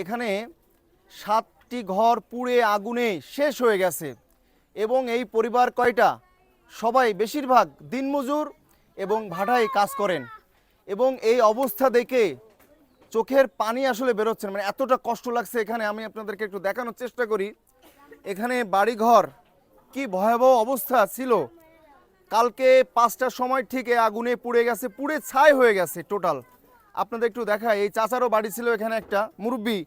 এখানে সাতটি ঘর পুড়ে আগুনে শেষ হয়ে গেছে এবং এই পরিবার কয়টা? সবাই বেশিরভাগ দিনমজুর এবং ভাড়ায় কাজ করেন এবং এই অবস্থা দেখে চোখের পানি আসলে বেরোচ্ছে মানে এতটা কষ্ট লাগছে এখানে, আমি আপনাদেরকে একটু দেখানোর চেষ্টা করি। এখানে বাড়িঘর কি ভয়াবহ অবস্থা ছিল? কালকে পাঁচটার সময় ঠিক আগুনে পুড়ে গেছে, পুড়ে ছাই হয়ে গেছে টোটাল আপনাদের একটু দেখায় এই চাচারও বাড়ি ছিল এখানে একটা মুরব্বী।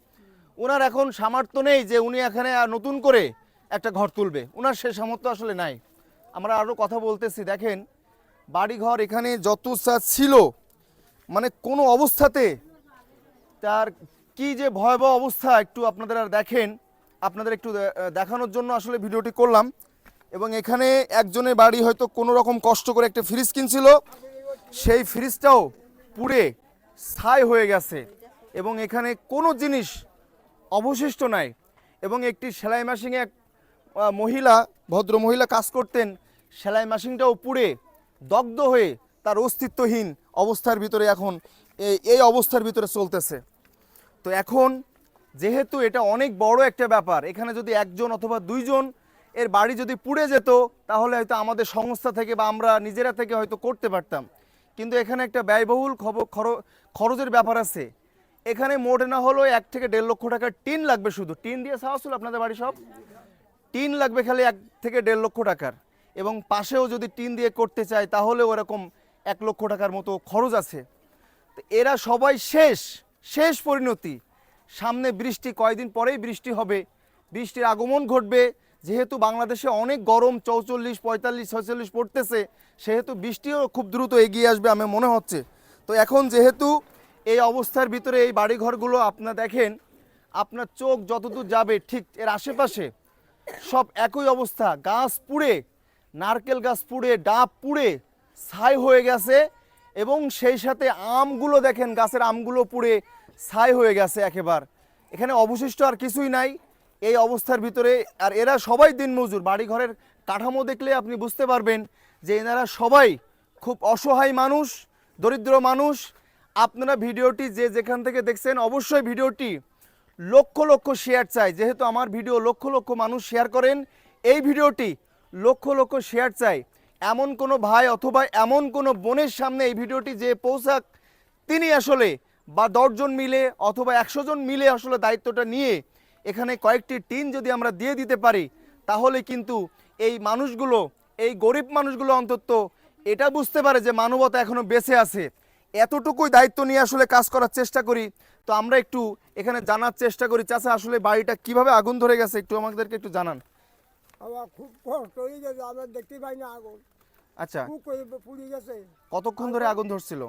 ওনার এখন সামর্থ্য নেই যে উনি এখানে নতুন করে একটা ঘর তুলবে। ওনার সে সামর্থ্য আসলে নাই। আমরা আরও কথা বলতেছি, দেখেন। বাড়িঘর এখানে যত ছিল মানে কোনো অবস্থাতে তার কি যে ভয়াবহ অবস্থা একটু আপনাদের আর দেখেন। আপনাদের একটু দেখানোর জন্য আসলে ভিডিওটি করলাম। এবং এখানে একজনের বাড়ি হয়তো কোনো রকম কষ্ট করে একটা ফ্রিজ কিনছিল। সেই ফ্রিজটাও পুড়ে ছাই হয়ে গেছে এবং এখানে কোনো জিনিস অবশিষ্ট নাই এবং একটি সেলাই মেশিনে এক মহিলা, ভদ্র মহিলা কাজ করতেন, সেলাই মেশিনটাও পুড়ে দগ্ধ হয়ে তার অস্তিত্বহীন অবস্থার ভিতরে এখন এই অবস্থার ভিতরে চলতেছে। তো এখন যেহেতু এটা অনেক বড় একটা ব্যাপার, এখানে যদি একজন অথবা দুইজন এর বাড়ি যদি পুড়ে যেত, তাহলে হয়তো আমাদের সংস্থা থেকে বা আমরা নিজেরা থেকে হয়তো করতে পারতাম। কিন্তু এখানে একটা ব্যয়বহুল খরচের ব্যাপার আছে। এখানে মোটে না হলেও এক থেকে দেড় লক্ষ টাকার টিন লাগবে শুধু। টিন দিয়ে সাহসুল আপনাদের বাড়ি সব। টিন লাগবে খালি এক থেকে দেড় লক্ষ টাকার। এবং পাশেও যদি টিন দিয়ে করতে চায় তাহলে ওরকম এক লক্ষ টাকার মতো খরচ আছে। তো এরা সবাই শেষ শেষ পরিণতি। সামনে বৃষ্টি, কয়দিন পরেই বৃষ্টি হবে। বৃষ্টির আগমন ঘটবে। যেহেতু বাংলাদেশে অনেক গরম, চৌচল্লিশ, পঁয়তাল্লিশ, ছয়চল্লিশ পড়তেছে, সেহেতু বৃষ্টিও খুব দ্রুত এগিয়ে আসবে আমি মনে হচ্ছে। তো এখন যেহেতু এই অবস্থার ভিতরে এই বাড়িঘরগুলো আপনার দেখেন, আপনার চোখ যতদূর যাবে ঠিক এর আশেপাশে, সব একই অবস্থা। গাছ পুড়ে, নারকেল গাছ পুড়ে, ডাব পুড়ে, ছাই হয়ে গেছে এবং সেই সাথে আমগুলো দেখেন, গাছের আমগুলো পুড়ে ছাই হয়ে গেছে একেবার। এখানে অবশিষ্ট আর কিছুই নাই। এই অবস্থার ভিতরে, আর এরা সবাই দিনমজুর। বাড়ি ঘরের কাঠামো দেখলে আপনি বুঝতে পারবেন যে এনারা সবাই খুব অসহায় মানুষ, দরিদ্র মানুষ। আপনারা ভিডিওটি যে যেখান থেকে দেখছেন, অবশ্যই ভিডিওটি লক্ষ লক্ষ শেয়ার চাই। যেহেতু আমার ভিডিও লক্ষ লক্ষ মানুষ শেয়ার করেন, এই ভিডিওটি লক্ষ লক্ষ শেয়ার চাই। এমন কোনো ভাই অথবা এমন কোনো বোনের সামনে এই ভিডিওটি যে পৌঁছাক, তিনি আসলে বা দশজন মিলে অথবা একশো জন মিলে আসলে দায়িত্বটা নিয়ে এখানে কয়েকটি টিন যদি আমরা দিয়ে দিতে পারি তাহলে কিন্তু এই মানুষগুলো এই গরিব মানুষগুলো অন্তত এটা বুঝতে পারে যে মানবতা এখনও বেঁচে আছে। এতটুকুই দায়িত্ব নিয়ে আসলে কাজ করার চেষ্টা করি। তো আমরা একটু এখানে জানার চেষ্টা করি চাচা আসলে বাড়িটা কীভাবে আগুন ধরে গেছে একটু আমাদেরকে একটু জানান। আমার খুব কষ্ট হয়ে গেছে আমরা দেখতে পাই না আগুন। আচ্ছা। পুড়ে গেছে। কতক্ষণ ধরে আগুন ধরছিল?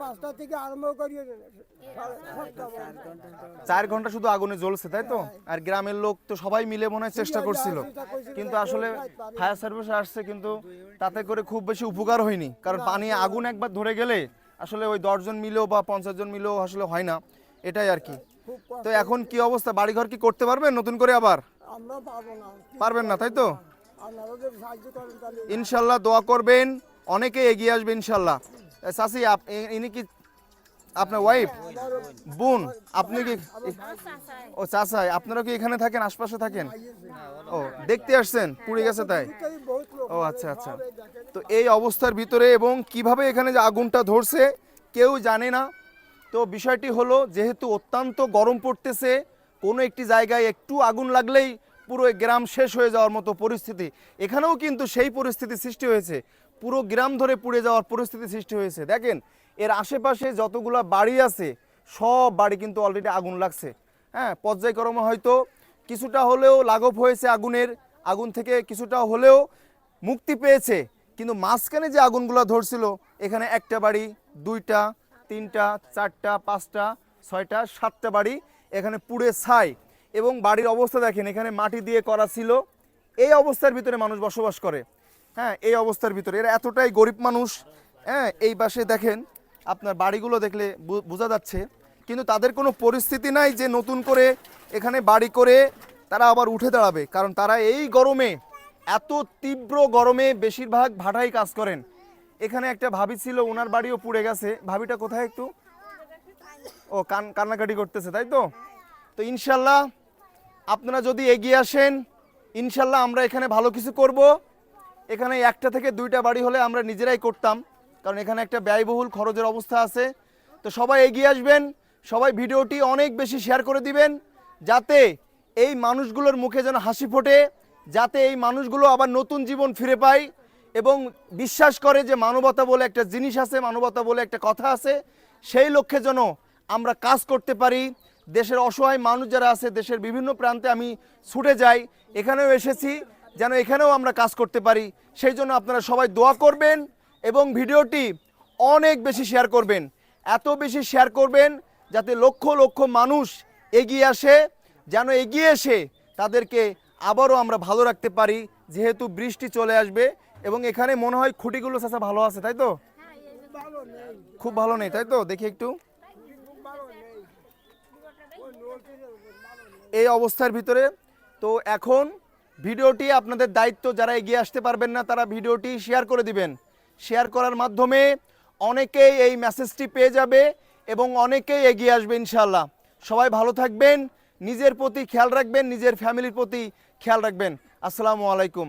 পাঁচটা থেকে আরম্ভ পর্যন্ত। চার ঘণ্টা শুধু আগুনে জ্বলছে তাই তো? আর গ্রামের লোক তো সবাই মিলে মনে হয় চেষ্টা করছিল। কিন্তু আসলে ফায়ার সার্ভিস আসছে কিন্তু তাতে করে খুব বেশি উপকার হয়নি। কারণ পানি আগুন একবার ধরে গেলে আসলে ওই দশজন মিলেও বা পঞ্চাশ জন মিলেও আসলে হয় না। এটাই আর কি। তো এখন কি অবস্থা? বাড়িঘর কি করতে পারবেন নতুন করে আবার? পারবেন না তাই তো? ইনশাল্লাহ দোয়া করবেন অনেকে এগিয়ে আসবে ইনশাল্লাহ। চাচি ইনি কি আপনার ওয়াইফ বোন, আপনি কি ও, চাচাই, আপনারা কি এখানে থাকেন, আশপাশে থাকেন? ও, দেখতে আসছেন, পুড়ে গেছে তাই? ও আচ্ছা আচ্ছা। তো এই অবস্থার ভিতরে এবং কীভাবে এখানে যে আগুনটা ধরছে, কেউ জানে না। তো বিষয়টি হলো, যেহেতু অত্যন্ত গরম পড়তেছে, কোনো একটি জায়গায় একটু আগুন লাগলেই পুরো গ্রাম শেষ হয়ে যাওয়ার মতো পরিস্থিতি। এখানেও কিন্তু সেই পরিস্থিতি সৃষ্টি হয়েছে। পুরো গ্রাম ধরে পুড়ে যাওয়ার পরিস্থিতি সৃষ্টি হয়েছে। দেখেন, এর আশেপাশে যতগুলা বাড়ি আছে, সব বাড়ি কিন্তু অলরেডি আগুন লাগছে। হ্যাঁ পর্যায়ক্রমে হয়তো কিছুটা হলেও লাঘব হয়েছে আগুনের, আগুন থেকে কিছুটা হলেও মুক্তি পেয়েছে। কিন্তু মাঝখানে যে আগুনগুলো ধরছিল, এখানে একটা বাড়ি, দুইটা, তিনটা, চারটা, পাঁচটা, ছয়টা, সাতটা বাড়ি এখানে পুড়ে ছাই। এবং বাড়ির অবস্থা দেখেন, এখানে মাটি দিয়ে করা ছিল। এই অবস্থার ভিতরে মানুষ বসবাস করে। হ্যাঁ এই অবস্থার ভিতরে। এরা এতটাই গরিব মানুষ হ্যাঁ এই পাশে দেখেন, আপনার বাড়িগুলো দেখলে বোঝা যাচ্ছে। কিন্তু তাদের কোনো পরিস্থিতি নাই যে নতুন করে এখানে বাড়ি করে তারা আবার উঠে দাঁড়াবে। কারণ তারা এই গরমে, এত তীব্র গরমে বেশিরভাগ ভাটাই কাজ করেন। এখানে একটা ভাবি ছিল ওনার বাড়িও পুড়ে গেছে। ভাবিটা কোথায় একটু? ও, কান কান্নাকাটি করতেছে, তাই তো? তো ইনশাল্লাহ, আপনারা যদি এগিয়ে আসেন, ইনশাল্লাহ আমরা এখানে ভালো কিছু করব। এখানে একটা থেকে দুইটা বাড়ি হলে আমরা নিজেরাই করতাম, কারণ এখানে একটা ব্যয়বহুল খরচের অবস্থা আছে। তো সবাই এগিয়ে আসবেন, সবাই ভিডিওটি অনেক বেশি শেয়ার করে দিবেন, যাতে এই মানুষগুলোর মুখে যেন হাসি ফোটে, যাতে এই মানুষগুলো আবার নতুন জীবন ফিরে পায় এবং বিশ্বাস করে যে মানবতা বলে একটা জিনিস আছে, মানবতা বলে একটা কথা আছে, সেই লক্ষ্যে যেন আমরা কাজ করতে পারি। দেশের অসহায় মানুষ যারা আছে, দেশের বিভিন্ন প্রান্তে আমি ছুটে যাই, এখানেও এসেছি। যেন এখানেও আমরা কাজ করতে পারি। সেই জন্য আপনারা সবাই দোয়া করবেন এবং ভিডিওটি অনেক বেশি শেয়ার করবেন। এত বেশি শেয়ার করবেন যাতে লক্ষ লক্ষ মানুষ এগিয়ে আসে, যেন এগিয়ে এসে তাদেরকে আবারও আমরা ভালো রাখতে পারি, যেহেতু বৃষ্টি চলে আসবে এবং এখানে মনে হয় খুঁটিগুলো চাষা ভালো আছে, তাই তো? খুব ভালো নেই, তাই তো? দেখি একটু। এই অবস্থার ভিতরে, তো এখন ভিডিওটি আপনাদের দায়িত্ব, যারা এগিয়ে আসতে পারবেন না, তারা ভিডিওটি শেয়ার করে দিবেন। শেয়ার করার মাধ্যমে অনেকেই এই মেসেজটি পেয়ে যাবে এবং অনেকেই এগিয়ে আসবে ইনশাল্লাহ সবাই ভালো থাকবেন, নিজের প্রতি খেয়াল রাখবেন, নিজের ফ্যামিলির প্রতি খেয়াল রাখবেন। আসসালামু আলাইকুম।